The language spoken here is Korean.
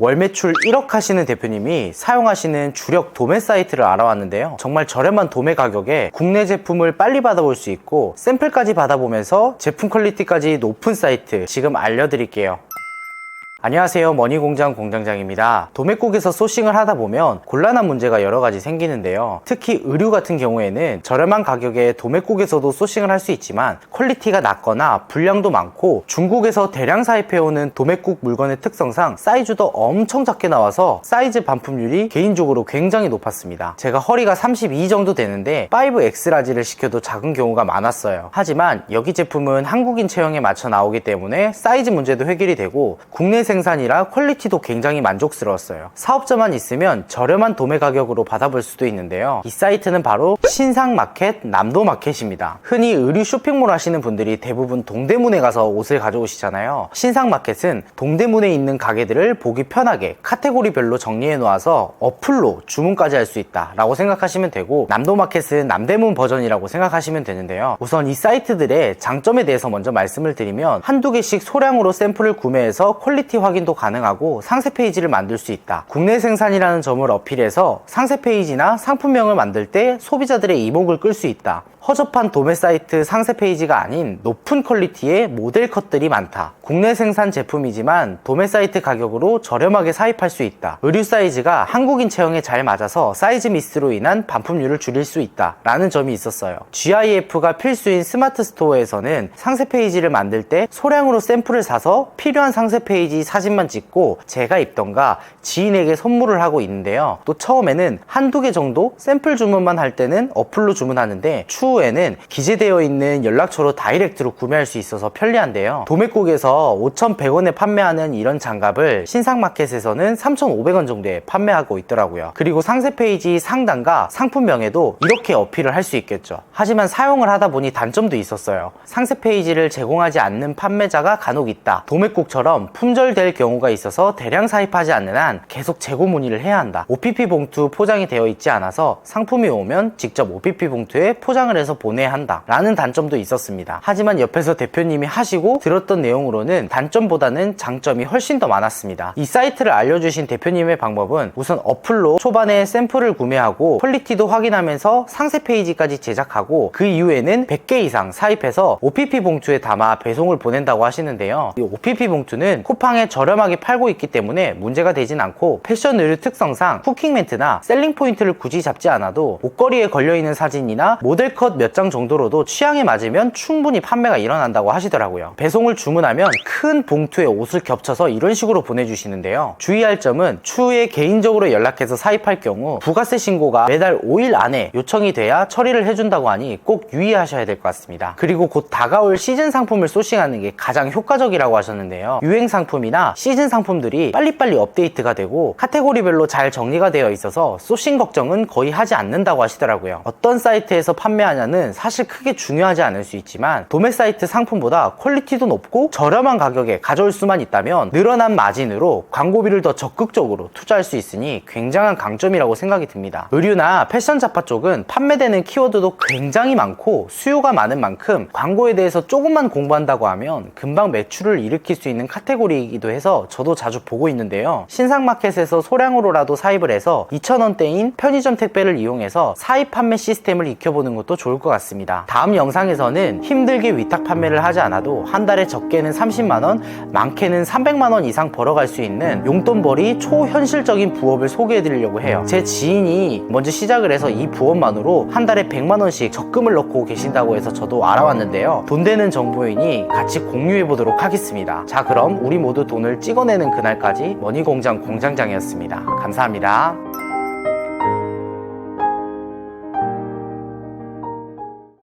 월 매출 1억 하시는 대표님이 사용하시는 주력 도매 사이트를 알아왔는데요. 정말 저렴한 도매 가격에 국내 제품을 빨리 받아볼 수 있고 샘플까지 받아보면서 제품 퀄리티까지 높은 사이트 지금 알려드릴게요. 안녕하세요. 머니공장 공장장입니다. 도매국에서 소싱을 하다 보면 곤란한 문제가 여러 가지 생기는데요. 특히 의류 같은 경우에는 저렴한 가격에 도매국에서도 소싱을 할 수 있지만 퀄리티가 낮거나 분량도 많고 중국에서 대량 사입해오는 도매국 물건의 특성상 사이즈도 엄청 작게 나와서 사이즈 반품률이 개인적으로 굉장히 높았습니다. 제가 허리가 32 정도 되는데 5X 라지를 시켜도 작은 경우가 많았어요. 하지만 여기 제품은 한국인 체형에 맞춰 나오기 때문에 사이즈 문제도 해결이 되고 국내 생산이라 퀄리티도 굉장히 만족스러웠어요. 사업자만 있으면 저렴한 도매 가격으로 받아볼 수도 있는데요. 이 사이트는 바로 신상마켓 남도마켓입니다. 흔히 의류 쇼핑몰 하시는 분들이 대부분 동대문에 가서 옷을 가져오시잖아요. 신상마켓은 동대문에 있는 가게들을 보기 편하게 카테고리별로 정리해 놓아서 어플로 주문까지 할 수 있다 라고 생각하시면 되고 남도마켓은 남대문 버전이라고 생각하시면 되는데요. 우선 이 사이트들의 장점에 대해서 먼저 말씀을 드리면 한두 개씩 소량으로 샘플을 구매해서 퀄리티 확인도 가능하고 상세 페이지를 만들 수 있다. 국내 생산이라는 점을 어필해서 상세 페이지나 상품명을 만들 때 소비자들의 이목을 끌 수 있다. 허접한 도매 사이트 상세 페이지가 아닌 높은 퀄리티의 모델 컷들이 많다. 국내 생산 제품이지만 도매 사이트 가격으로 저렴하게 사입할 수 있다. 의류 사이즈가 한국인 체형에 잘 맞아서 사이즈 미스로 인한 반품률을 줄일 수 있다. 라는 점이 있었어요. GIF가 필수인 스마트 스토어에서는 상세 페이지를 만들 때 소량으로 샘플을 사서 필요한 상세 페이지 사진만 찍고 제가 입던가 지인에게 선물을 하고 있는데요. 또 처음에는 한두 개 정도 샘플 주문만 할 때는 어플로 주문하는데 추후 에는 기재되어 있는 연락처로 다이렉트로 구매할 수 있어서 편리한데요. 도매국에서 5,100원에 판매하는 이런 장갑을 신상마켓에서는 3,500원 정도에 판매하고 있더라고요. 그리고 상세 페이지 상단과 상품명에도 이렇게 어필을 할 수 있겠죠. 하지만 사용을 하다 보니 단점도 있었어요. 상세 페이지를 제공하지 않는 판매자가 간혹 있다. 도매국처럼 품절될 경우가 있어서 대량 사입하지 않는 한 계속 재고 문의를 해야 한다. OPP 봉투 포장이 되어 있지 않아서 상품이 오면 직접 OPP 봉투에 포장을 해서 보내야 한다. 라는 단점도 있었습니다. 하지만 옆에서 대표님이 하시고 들었던 내용으로는 단점보다는 장점이 훨씬 더 많았습니다. 이 사이트를 알려주신 대표님의 방법은 우선 어플로 초반에 샘플을 구매하고 퀄리티도 확인하면서 상세 페이지까지 제작하고 그 이후에는 100개 이상 사입해서 OPP 봉투에 담아 배송을 보낸다고 하시는데요. 이 OPP 봉투는 쿠팡에 저렴하게 팔고 있기 때문에 문제가 되진 않고 패션 의류 특성상 쿠킹 멘트나 셀링 포인트를 굳이 잡지 않아도 옷걸이에 걸려있는 사진이나 모델 컷몇 장 정도로도 취향에 맞으면 충분히 판매가 일어난다고 하시더라고요. 배송을 주문하면 큰 봉투에 옷을 겹쳐서 이런 식으로 보내주시는데요. 주의할 점은 추후에 개인적으로 연락해서 사입할 경우 부가세 신고가 매달 5일 안에 요청이 돼야 처리를 해준다고 하니 꼭 유의하셔야 될 것 같습니다. 그리고 곧 다가올 시즌 상품을 소싱하는 게 가장 효과적이라고 하셨는데요. 유행 상품이나 시즌 상품들이 빨리빨리 업데이트가 되고 카테고리별로 잘 정리가 되어 있어서 소싱 걱정은 거의 하지 않는다고 하시더라고요. 어떤 사이트에서 판매하냐 는 사실 크게 중요하지 않을 수 있지만 도매 사이트 상품보다 퀄리티도 높고 저렴한 가격에 가져올 수만 있다면 늘어난 마진으로 광고비를 더 적극적으로 투자할 수 있으니 굉장한 강점이라고 생각이 듭니다. 의류나 패션 잡화 쪽은 판매되는 키워드도 굉장히 많고 수요가 많은 만큼 광고에 대해서 조금만 공부한다고 하면 금방 매출을 일으킬 수 있는 카테고리이기도 해서 저도 자주 보고 있는데요. 신상마켓에서 소량으로라도 사입을 해서 2,000원대인 편의점 택배를 이용해서 사입 판매 시스템을 익혀보는 것도 좋을 것 같습니다. 다음 영상에서는 힘들게 위탁 판매를 하지 않아도 한 달에 적게는 30만원, 많게는 300만원 이상 벌어갈 수 있는 용돈벌이 초현실적인 부업을 소개해 드리려고 해요. 제 지인이 먼저 시작을 해서 이 부업만으로 한 달에 100만원씩 적금을 넣고 계신다고 해서 저도 알아왔는데요. 돈 되는 정보이니 같이 공유해 보도록 하겠습니다. 자, 그럼 우리 모두 돈을 찍어내는 그날까지 머니공장 공장장이었습니다. 감사합니다.